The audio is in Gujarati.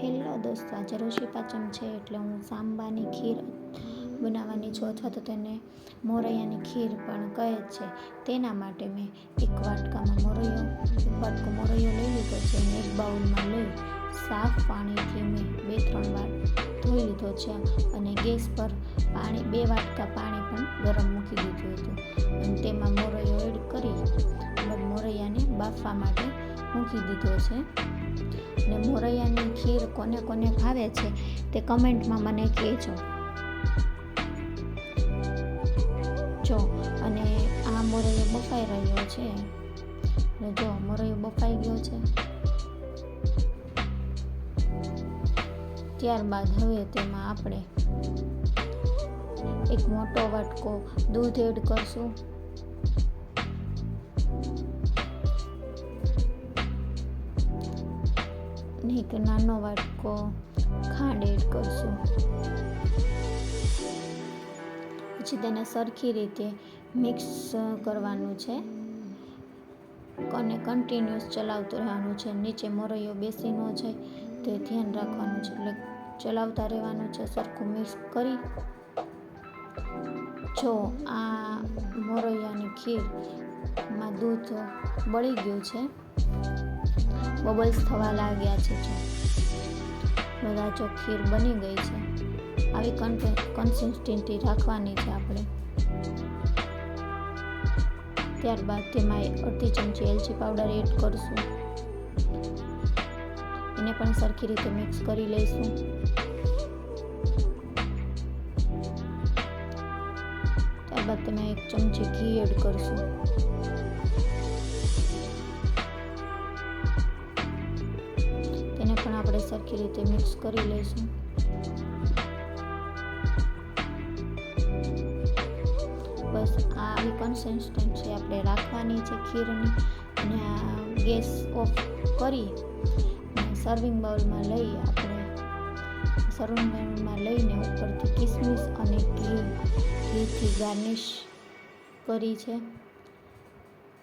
હેલો દોસ્તો, આજે ઋષિ પાચમ છે એટલે હું સાંબાની ખીર બનાવવાની છું અથવા તો તેને મોરૈયાની ખીર પણ કહે છે. તેના માટે મેં એક વાટકામાં મોરૈયો, એક વાટકો મોરૈયો લઈ લીધો છે અને એક બાઉલમાં લઈ સાફ પાણીથી મેં બે, ત્રણ વાર ધોઈ લીધો છે અને ગેસ પર પાણી, બે વાટકા પાણી પણ ગરમ મૂકી દીધું હતું. અને તેમાં મોરૈયો એડ કરી મોરૈયાને બાફવા માટે મૂકી દીધો છે. ને મોરૈયાની ખીર કોને કોને ભાવે છે તે કમેન્ટમાં મને કહેજો. જો, અને આ મોરૈયો બફાઈ રહ્યો છે. ને જો, મોરૈયો બફાઈ ગયો છે. ત્યારબાદ હવે તેમાં આપણે એક મોટો વાટકો દૂધ એડ કરશું. ને એક નાનો વાટકો ખાંડ એડ કરશું. પછી તેને સરખી રીતે મિક્સ કરવાનું છે. અને કન્ટિન્યુઅસ ચલાવતું રહેવાનું છે. નીચે મોરૈયો બેસી ન જાય તે ધ્યાન રાખવાનું છે. એટલે ચલાવતા રહેવાનું છે. સરખું મિક્સ કરી જો આ મોરૈયાની ખીરમાં દૂધ બળી ગયું છે. બબલ્સ થવા લાગ્યા છે બધા ખીર બની ગઈ છે. આવી કન્સિસ્ટન્સી રાખવાની છે આપણે. ત્યારબાદ તેમાં અડધી ચમચી એલચી પાવડર એડ કરશું. એને પણ સરખી રીતે મિક્સ કરી લઈશું. ત્યારબાદ તેમાં એક ચમચી ઘી એડ કરશું. તેને સરખી રીતે મિક્સ કરી લઈશું. બસ આવી કન્સિસ્ટન્સી આપણે રાખવાની છે ખીરની. અને ગેસ ઓફ કરી સર્વિંગ બાઉલમાં લઈ આપણે સર્વિંગ બાઉલમાં લઈને ઉપરથી કિસમિસ અને ઘી, ઘીથી ગાર્નિશ કરી છે.